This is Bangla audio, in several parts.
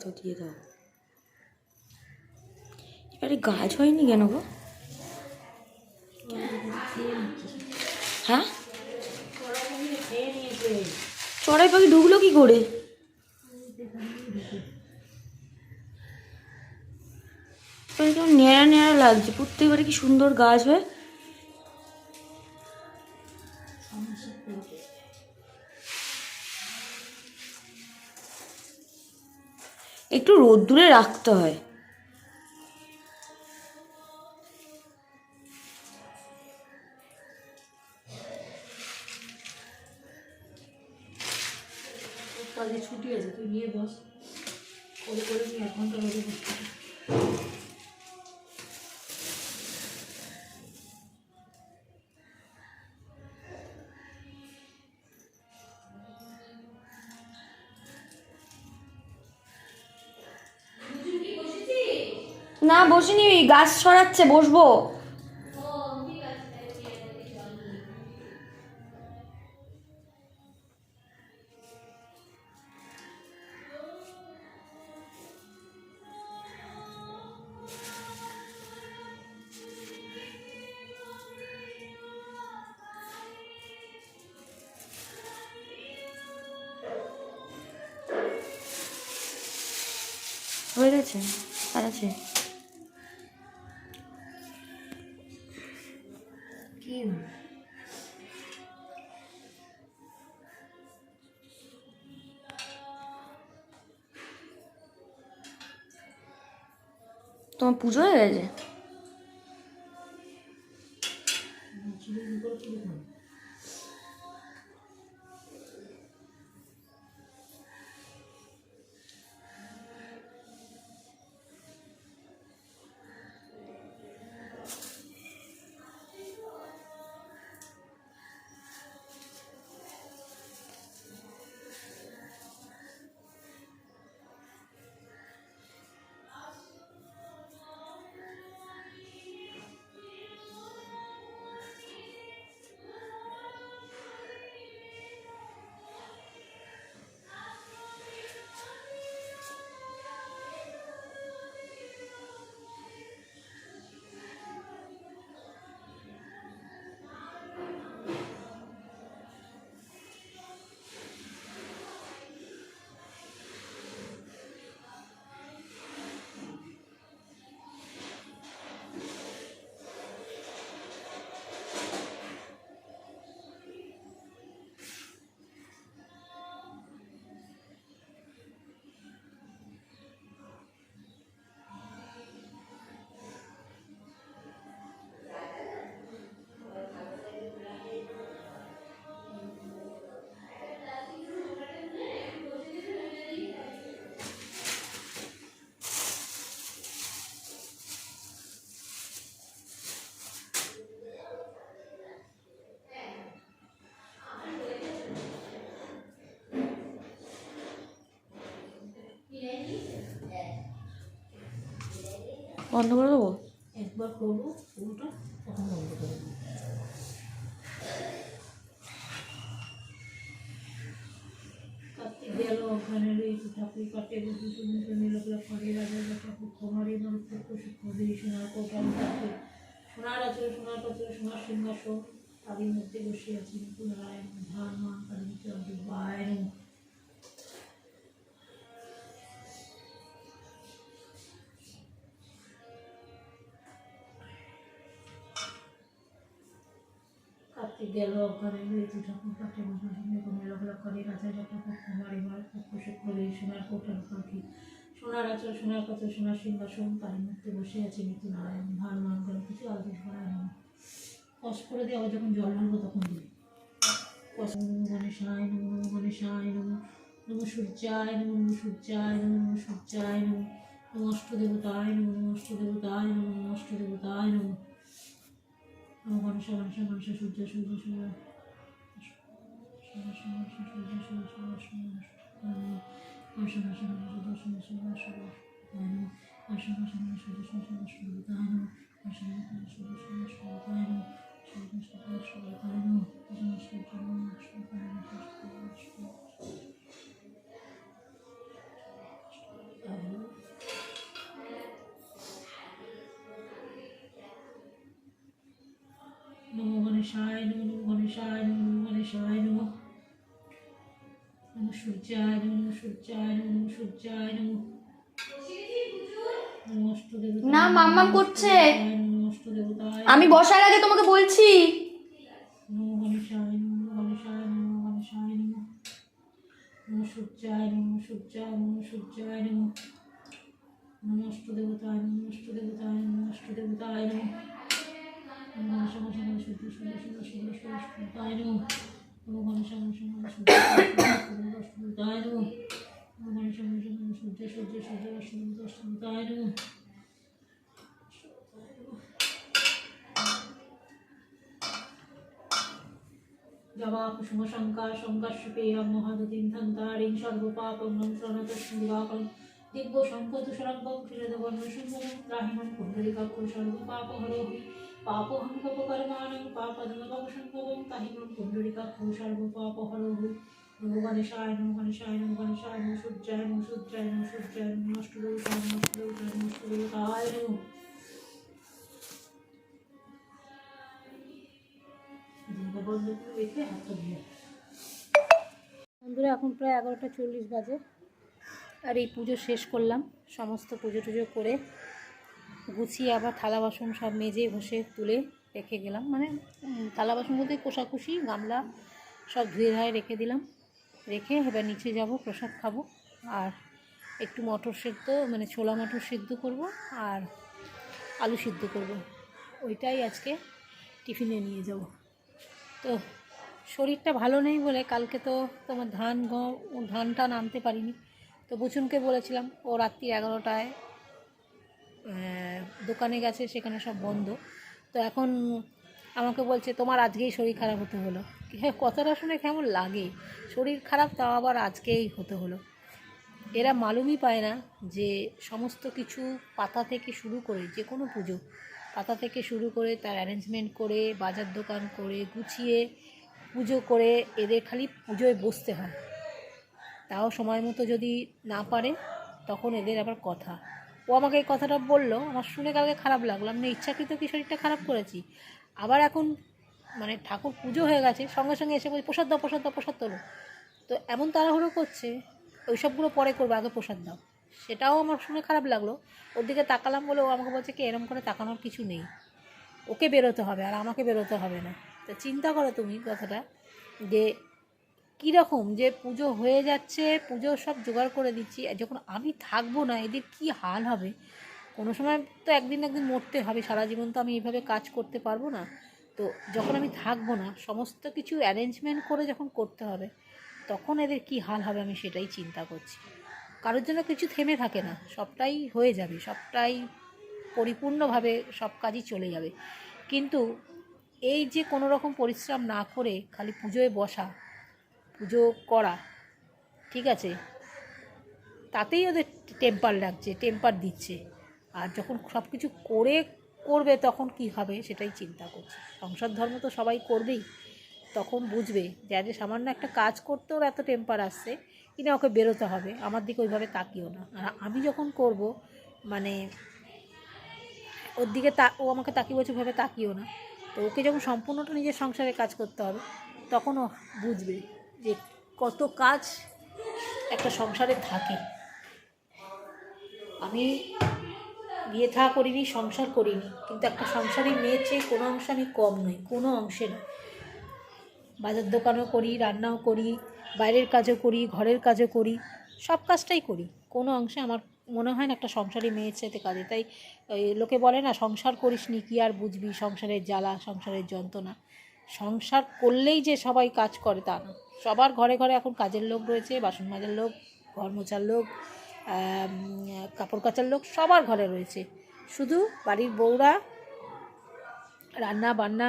তো দিয়ে দাও। এবারে গাছ হয়নি কেন গো? হ্যাঁ? চড়াই পাখি ঢুকলো কি করে? কেমন ন্যাড়া লাগছে। প্রত্যেকবারে কি সুন্দর গাছ হয়। একটু রোদ্দুরে রাখতে হয়। ছুটি আছে তুই নিয়ে বস। গাছ সরাচ্ছে বসবো। হয়ে গেছে? আর আছে? তোমার পুজো হয়ে গেছে? বন্ধ করে দেবো? একবার করব পুরোটা তখন বন্ধ করে দেবো। ওখানে সোনার সোনার সোনার সোনার সিংহাসন। তারই মধ্যে বসে আছি পুনরায় ধান মান গেল ওখানে রয়েছে ঠাকুর কাটে বসে নীলকলা করে, রাজা ঠাকুর কুমারী নরপক্ষ সুখ দেই সোনার কোটাল পাখি সোনার আচল সোনার কাছে সোনার সিংহাসন তারই মধ্যে বসে আছে মৃত্যু নারায়ণ ধান মান কালী কিছু আলোচনা করা হয় না কষ করে দিয়ে আবার যখন জল ঢালবো তখন দিই গণেশায় নম নম, গণেশায় নম নম, সূর্যায় নম নম, সূর্যায় নম নম, সূর্যায় নম নম, অষ্টদেবতায় নম নম, অষ্টদেবতায় নম নম, অষ্টদেবতায় নম নম গণেশ গণেশ গণেশ সূর্য সূর্য সূর্য সূর্য গণেশায় নম নম গণেশায় নম নম গণেশায় নম নম সূর্যায় নম নম সূর্যায় নম নম সূর্যায় নম না, করছে। আমি বসার আগে তোমাকে বলছি নম গণেশায় নম গণেশায় নম গণেশায় নম নম সূর্যায় নম সূর্যায় নম সূর্যায় নম নম অষ্টদেবতায় নম অষ্টদেবতায় নম অষ্টদেবতায় নম গণেশ সূর্য সূর্য নম গণেশ গণেশ গণেশ সূর্য সূর্য সূর্য অষ্টদেবতায় নম জবা কুসুম শঙ্কার শঙ্কাশুপেয়ম মহাদতিম ধন্তারিং সর্বপাপং প্রণতস্মিবাকং দিব্য শঙ্খ তুষরঙ্গম ক্ষীরদবর্ণ সুন্দরম রাহিমন কুণ্ডলিকাক্ষ সর্বপাপহরোহি পাপহং পাপকর্মাণং পাপদমপশঙ্কবং তাহিমন কুণ্ডলিকাক্ষ সর্বপাপহরোহি নমো গণেশায় নমো গণেশায় নমো গণেশায় নমো সূর্যায় নমো সূর্যায় নমো সূর্যায় নমো নমো। নমো নমো রেখে বন্ধুরা, এখন প্রায় এগারোটা চল্লিশ বাজে। আর এই পুজো শেষ করলাম। সমস্ত পুজো টুজো করে গুছিয়ে আবার থালা বাসন সব মেজে ঘষে তুলে রেখে গেলাম। মানে থালা বাসন বলতে কোষাকুষি, গামলা সব ধুয়ে ধায়ে রেখে দিলাম। রেখে এবার নিচে যাব, প্রসাদ খাব। আর একটু মটর সেদ্ধ মানে ছোলা মটর সেদ্ধ করব আর আলু সিদ্ধ করব। ওইটাই আজকে টিফিনে নিয়ে যাব। তো শরীরটা ভালো নেই বলে কালকে তো তোমার ধান, গম, ধান টান আনতে পারিনি। তো বুচুনকে বলেছিলাম, ও রাত্রি এগারোটায় দোকানে গেছে, সেখানে সব বন্ধ। তো এখন আমাকে বলছে, তোমার আজকেই শরীর খারাপ হতে হলো। হ্যাঁ কথাটা শুনে কেমন লাগে? শরীর খারাপ, তাও আবার আজকেই হতে হলো। এরা মালুমই পায় না যে সমস্ত কিছু পাতা থেকে শুরু করে যে কোনো পুজো, পাতা থেকে শুরু করে তার অ্যারেঞ্জমেন্ট করে, বাজার দোকান করে, গুছিয়ে পুজো করে এদের খালি পুজোয় বসতে হয়। তাও সময় মতো যদি না পারে, তখন এদের আবার কথা। ও আমাকে এই কথাটা বলল, আমার শুনে কালকে খারাপ লাগল। আমি ইচ্ছাকৃত কি শরীরটা খারাপ করেছি? আবার এখন মানে ঠাকুর পুজো হয়ে গেছে, সঙ্গে সঙ্গে এসে বলছি, প্রসাদ দাও প্রসাদ দাও, প্রসাদ তোলো। তো এমন তাড়াহুড়ো করছে, ওইসবগুলো পরে করব, আগে প্রসাদ দাও। সেটাও আমার শুনে খারাপ লাগল। ওর দিকে তাকালাম বলে ও আমাকে বলছে কি, এরম করে তাকানোর কিছু নেই। ওকে বেরোতে হবে, আর আমাকে বেরোতে হবে না। তো চিন্তা করো তুমি কথাটা, যে কীরকম যে পুজো হয়ে যাচ্ছে, পুজো সব জোগাড় করে দিচ্ছি যখন আমি থাকব না, এদের কি হাল হবে? কোনো সময় তো একদিন একদিন মরতে হবে, সারা জীবন তো আমি এইভাবে কাজ করতে পারব না। তো যখন আমি থাকব না, সমস্ত কিছু অ্যারেঞ্জমেন্ট করে যখন করতে হবে, তখন এদের কি হাল হবে আমি সেটাই চিন্তা করছি। কারোর জন্য কিছু থেমে থাকে না, সবটাই হয়ে যাবে, সবটাই পরিপূর্ণভাবে সব কাজই চলে যাবে। কিন্তু এই যে কোনো রকম পরিশ্রম না করে খালি পুজোয় বসা পুজো করা, ঠিক আছে? তাতেই ওদের টেম্পার লাগছে টেম্পার দিচ্ছে। আর যখন সব কিছু করে করবে তখন কি হবে সেটাই চিন্তা করছে। সংসার ধর্ম তো সবাই করবেই। তখন বুঝবে যে আজ সামান্য একটা কাজ করতে ওর এত টেম্পার আসছে, কিনা ওকে বেরোতে হবে। আমার দিকে ওইভাবে তাকিও না। আর আমি যখন করব মানে ওর দিকে তা, ও আমাকে তাকিয়ে বলছে, ওইভাবে তাকিও না। তো ওকে যখন সম্পূর্ণটা নিজের সংসারে কাজ করতে হবে, তখন ও বুঝবে যে কত কাজ একটা সংসারে থাকে। আমি বিয়ে থা করিনি, সংসার করিনি, কিন্তু একটা সংসারে মেয়ের চেয়ে কোনো অংশে আমি কম নই, কোনো অংশে না বাজার দোকানও করি, রান্নাও করি, বাইরের কাজও করি, ঘরের কাজও করি, সব কাজটাই করি। কোনো অংশে আমার মনে হয় না একটা সংসারী মেয়ের সাথে কাজে। তাই লোকে বলে না, সংসার করিস নি, কি আর বুঝবি? সংসারের জ্বালা, সংসারের যন্ত্রণা। সংসার করলেই যে সবাই কাজ করে তা না। সবার ঘরে ঘরে এখন কাজের লোক রয়েছে, বাসন মাজার লোক, ঘর মোছার লোক কাপড় কাচার লোক সবার ঘরে রয়েছে। শুধু বাড়ির বউরা, রান্না বান্না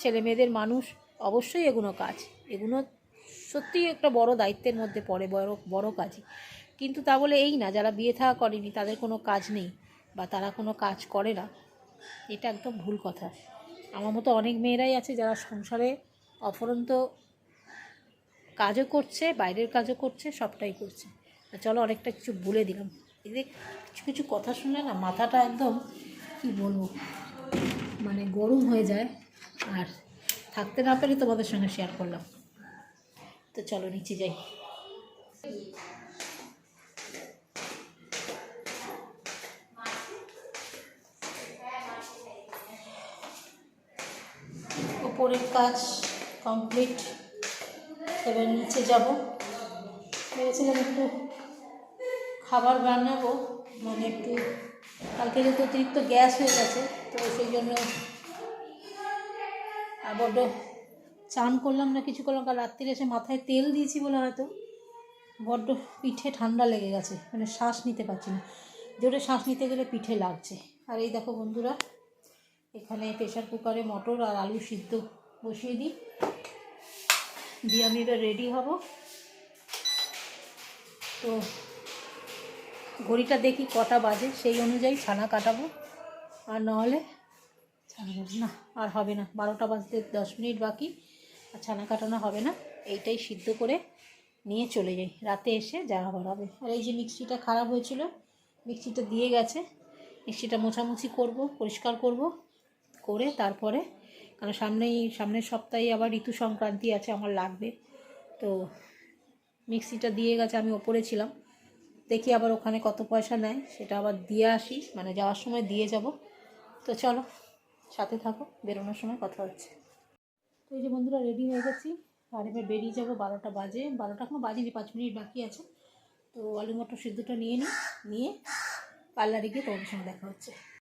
ছেলে মেয়েদের মানুষ অবশ্যই এগুলো কাজ। এগুলো সত্যিই একটা বড় দায়িত্বের মধ্যে পড়ে, বড় বড় কাজই। কিন্তু তা বলে এই না, যারা বিয়ে থাকা করেনি তাদের কোনো কাজ নেই বা তারা কোনো কাজ করে না। এটা একদম ভুল কথা। আমার মতো অনেক মেয়েরাই আছে যারা সংসারে অফরন্ত কাজও করছে, বাইরের কাজও করছে, সবটাই করছে। তা চলো অনেকটা কিছু বলে দিলাম। এদের কিছু কিছু কথা শুনলে না, মাথাটা একদম কি বলব মানে গরম হয়ে যায়। আর থাকতে না পেরে তোমাদের সঙ্গে শেয়ার করলাম। তো চলো নিচে যাই। উপরের কাজ কমপ্লিট এবার নিচে যাব। ভেবেছিলাম একটু খাবার বানাবো মানে একটু, কালকে যেহেতু অতিরিক্ত গ্যাস হয়ে গেছে, তো সেই জন্য বড্ড চান করলাম না, কিছু করলাম কাল রাত্রিরে এসে মাথায় তেল দিয়েছি বলে হয়তো বড্ড পিঠে ঠান্ডা লেগে গেছে মানে শ্বাস নিতে পারছি না। জোরে শ্বাস নিতে গেলে পিঠে লাগছে। আর এই দেখো বন্ধুরা, এখানে প্রেশার কুকারে মটর আর আলু সিদ্ধ বসিয়ে দিই। দিয়ে আমি এবার রেডি হব। তো ঘড়িটা দেখি কটা বাজে, সেই অনুযায়ী ছানা কাটাবো। আর নাহলে ছানা না, আর হবে না। বারোটা বাজতে দশ মিনিট বাকি, আর ছানা কাটানো হবে না। এইটাই সিদ্ধ করে নিয়ে চলে যাই। রাতে এসে যা হবার হবে। আর এই যে মিক্সিটা খারাপ হয়েছিল, মিক্সিটা দিয়ে গেছে, মিক্সিটা মোছামুছি করব, পরিষ্কার করব, করে তারপরে কারণ সামনেই, সামনের সপ্তাহে আবার ঋতু সংক্রান্তি আছে, আমার লাগবে। তো মিক্সিটা দিয়ে গেছে, আমি ওপরে ছিলাম। দেখি আবার ওখানে কত পয়সা নেয়, সেটা আবার দিয়ে আসি মানে যাওয়ার সময় দিয়ে যাব। তো চলো, সাথে থাকো, বেরোনোর সময় কথা হচ্ছে। তো এই যে বন্ধুরা রেডি হয়ে গেছি। আর এবার বেরিয়ে যাব, বারোটা বাজে। বারোটা এখনও বাজেনি, পাঁচ মিনিট বাকি আছে। তো আলু মটর সিদ্ধটা নিয়ে নিই নিয়ে পার্লারে গিয়ে তোমাদের সঙ্গে দেখা হচ্ছে।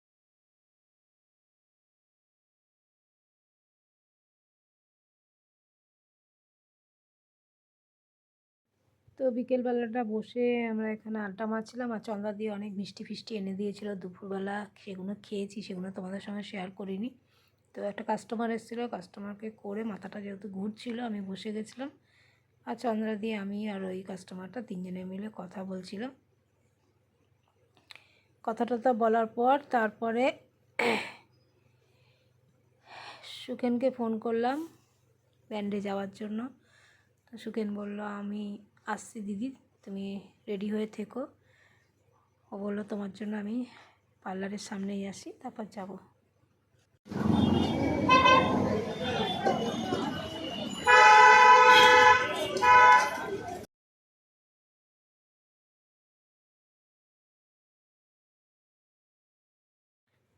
তো বিকেলবেলাটা বসে আমরা এখানে আড্ডা মারছিলাম আর চন্দা দিয়ে অনেক মিষ্টি ফিষ্টি এনে দিয়েছিল। দুপুরবেলা সেগুলো খেয়েছি, সেগুলো তোমাদের সঙ্গে শেয়ার করিনি। তো একটা কাস্টমার এসেছিল কাস্টমারকে করে মাথাটা যেহেতু ঘুরছিল, আমি বসে গেছিলাম। আর চন্দ্রা দিয়ে আমি আর ওই কাস্টমারটা তিনজনে মিলে কথা বলছিলাম। কথা টথা বলার পর তারপরে সুখেনকে ফোন করলাম ব্যান্ডে যাওয়ার জন্য। তো সুখেন বলল, আমি আসছি দিদি, তুমি রেডি হয়ে থেকো। ও বলল, তোমার জন্য আমি পার্লারের সামনেই আসি, তারপর যাব।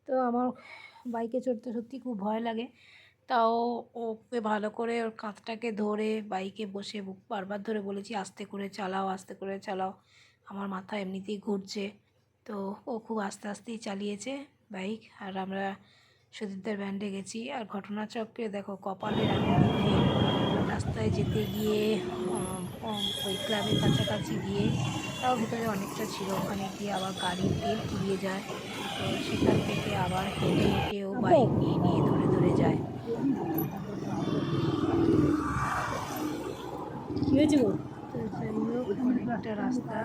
তো আমার বাইকে চড়তে সত্যি খুব ভয় লাগে। তাও ওকে ভালো করে ওর কাঁধটাকে ধরে বাইকে বসে বারবার ধরে বলেছি, আস্তে করে চালাও, আস্তে করে চালাও। আমার মাথা এমনিতেই ঘুরছে। তো ও খুব আস্তে আস্তেই চালিয়েছে বাইক। আর আমরা সুদীপদের ব্যান্ডে গেছি আর ঘটনাচক্রে দেখো কপালের রাস্তায় যেতে গিয়ে ওই ক্লাবের কাছাকাছি গিয়ে তাও ভিতরে অনেকটা ছিল। ওখানে গিয়ে আবার গাড়ির তেল ফুরিয়ে যায়। তো সেখান থেকে আবার হেঁটে হেঁটে ও বাইক নিয়ে নিয়ে ধরে ধরে যায়। কি হয়েছে অনেকটা রাস্তা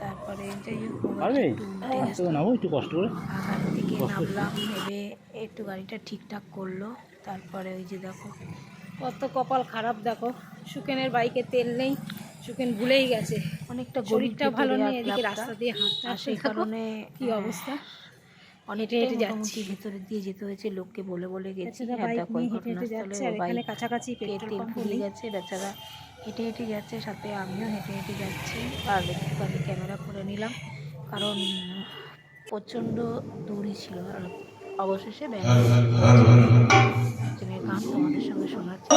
তারপরে? একটু কষ্ট করে। থেকে নামলাম গাড়িটা ঠিকঠাক করল। তারপরে ওই যে দেখো কত কপাল খারাপ দেখো। সুকেনের বাইকে তেল নেই সুকেন ভুলেই গেছে। অনেকটা শরীরটা ভালো নেই এদিকে রাস্তা দিয়ে হাঁটতে সেই কারণে কি অবস্থা? অনেকটা হেঁটে যাচ্ছি। ভেতরে দিয়ে যেতে হয়েছে লোককে বলে বলে গেছি। হেঁটে হেঁটে যাচ্ছে ঘটনাস্থলে এখানে কাছাকাছি পেট্রোল তেল পাম্প গেছে বেচারা হেঁটে হেঁটে যাচ্ছে সাথে আমিও হেঁটে হেঁটে যাচ্ছি। আর একটু ক্যামেরা করে নিলাম কারণ প্রচণ্ড দূরই ছিল। আর অবশেষে ব্যাংক গান তোমাদের সঙ্গে শোনাচ্ছি।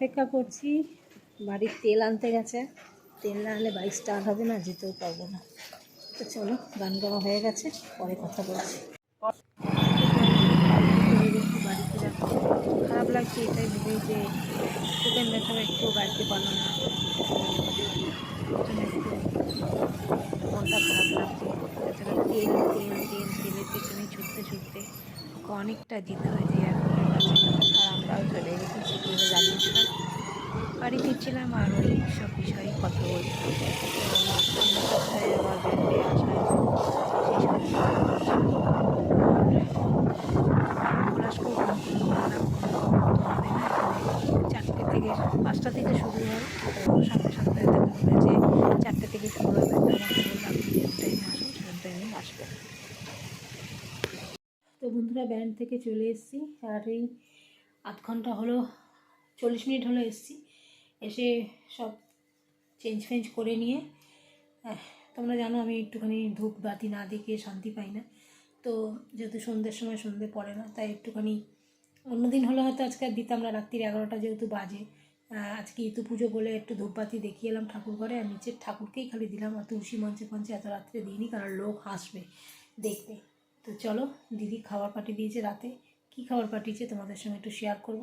অপেক্ষা করছি। বাড়ির তেল আনতে গেছে। তেল না আনলে বাইক স্টার্ট হবে না, যেতেও পারব না। তো চলো, গান গাওয়া হয়ে গেছে, পরে কথা বলছি। বাড়িতে খারাপ লাগছে এটাই ভেবেই যে সেকেন্ড ম্যাচও একটু গাড়িতে পারলাম না। মনটা খারাপ লাগছে। তাছাড়া তেল তেল তেল, তেলের পেছনে ছুটতে ছুটতে অনেকটা যেতে হয়েছে এয়ারপোর্টের আমরাও চলে গেছি সেগুলো জানিয়েছিলাম বাড়ি ফিরছিলাম আর ওই সব বিষয়ে কথা চারটে থেকে পাঁচটা থেকে শুরু হয় সাড়ে সাতটায় থেকে বলেছে চারটে থেকে শুরু হবে। তো আসবে। তো বন্ধুরা ব্যান্ড থেকে চলে এসেছি। আর এই আধ ঘণ্টা হলো, চল্লিশ মিনিট হলো এসছি। এসে সব চেঞ্জ ফেঞ্জ করে নিয়ে তোমরা জানো আমি একটুখানি ধূপ বাতি না দেখে শান্তি পাই না। তো যেহেতু সন্ধ্যের সময় সন্ধ্যে পড়ে না, তাই একটুখানি অন্যদিন হলে হয়তো আজকে আর দিতাম না, রাত্রির এগারোটা যেহেতু বাজে। আজকে ইতু পুজো বলে একটু ধূপবাতি দেখিয়ে এলাম ঠাকুর ঘরে, আর নিচের ঠাকুরকেই খালি দিলাম, আর তুলসী মঞ্চে মঞ্চে এত রাত্রে দিইনি, কারণ লোক হাসবে দেখতে। তো চলো, দিদি খাবার পাঠিয়ে দিয়েছে রাতে। কী খাবার পাঠিয়েছে তোমাদের সঙ্গে একটু শেয়ার করব।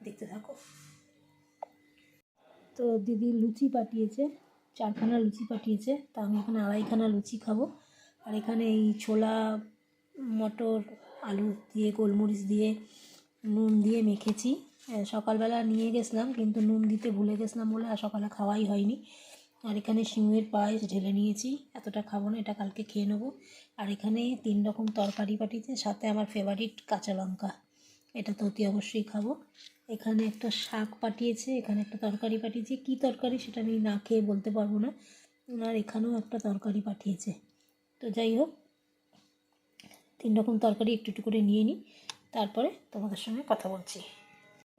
দেখতে থাকো। তো দিদি লুচি পাঠিয়েছে, চারখানা লুচি পাঠিয়েছে। তা আমি এখানে আড়াইখানা লুচি খাব। আর এখানে এই ছোলা, মটর, আলু দিয়ে, গোলমরিচ দিয়ে, নুন দিয়ে মেখেছি। সকালবেলা নিয়ে গেছিলাম, কিন্তু নুন দিতে ভুলে গেছিলাম বলে আর সকালে খাওয়াই হয়নি। আর এখানে শিমের পায়েস ঢেলে নিয়েছি। এতটা খাব না, এটা কালকে খেয়ে নেব। আর এখানে তিন রকম তরকারি পাঠিয়েছে, সাথে আমার ফেভারিট কাঁচা লঙ্কা। এটা তো অতি অবশ্যই খাব। এখানে একটা শাক পাঠিয়েছে, এখানে একটা তরকারি পাঠিয়েছে। কী তরকারি সেটা আমি না খেয়ে বলতে পারব না। আর এখানেও একটা তরকারি পাঠিয়েছে। তো যাই হোক, তিন রকম তরকারি একটু একটু করে নিয়ে নিই। তারপরে তোমাদের সঙ্গে কথা বলছি।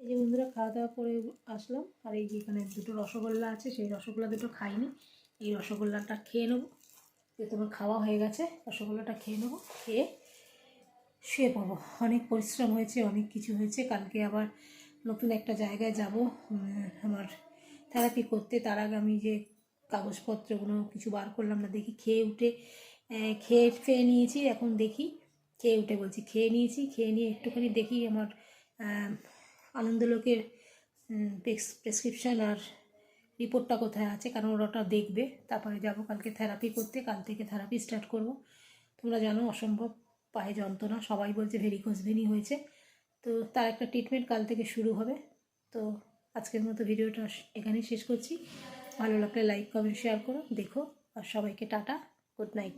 এই যে বন্ধুরা, খাওয়া দাওয়া করে আসলাম। আর এই যে এখানে দুটো রসগোল্লা আছে, সেই রসগোল্লা দুটো খাইনি। এই রসগোল্লাটা খেয়ে নেব। যে তোমার খাওয়া হয়ে গেছে, রসগোল্লাটা খেয়ে নেব, খেয়ে শুয়ে পড়ব। অনেক পরিশ্রম হয়েছে, অনেক কিছু হয়েছে। কালকে আবার নতুন একটা জায়গায় যাব আমার থেরাপি করতে। তার আগে আমি যে কাগজপত্রগুলো কিছু বার করলাম না, দেখি খেয়ে উঠে খেয়ে খেয়ে নিয়েছি, এখন দেখি। খেয়ে উঠে বলছি, খেয়ে নিয়েছি, খেয়ে নিয়ে একটুখানি দেখি আমার আনন্দলোকের প্রেসক্রিপশান আর রিপোর্টটা কোথায় আছে, কারণ ওরা ওটা দেখবে। তারপরে যাব কালকে থেরাপি করতে, কাল থেকে থেরাপি স্টার্ট করব। তোমরা জানো অসম্ভব, পায়ে যন্ত্রণা, সবাই বলছে ভেরিকোজ ভেনি হয়েছে। তো তার একটা ট্রিটমেন্ট কাল থেকে শুরু হবে। তো আজকের মতো ভিডিওটা এখানেই শেষ করছি। ভালো লাগলে লাইক কমেন্ট শেয়ার করো, দেখো। আর সবাইকে টাটা গুড নাইট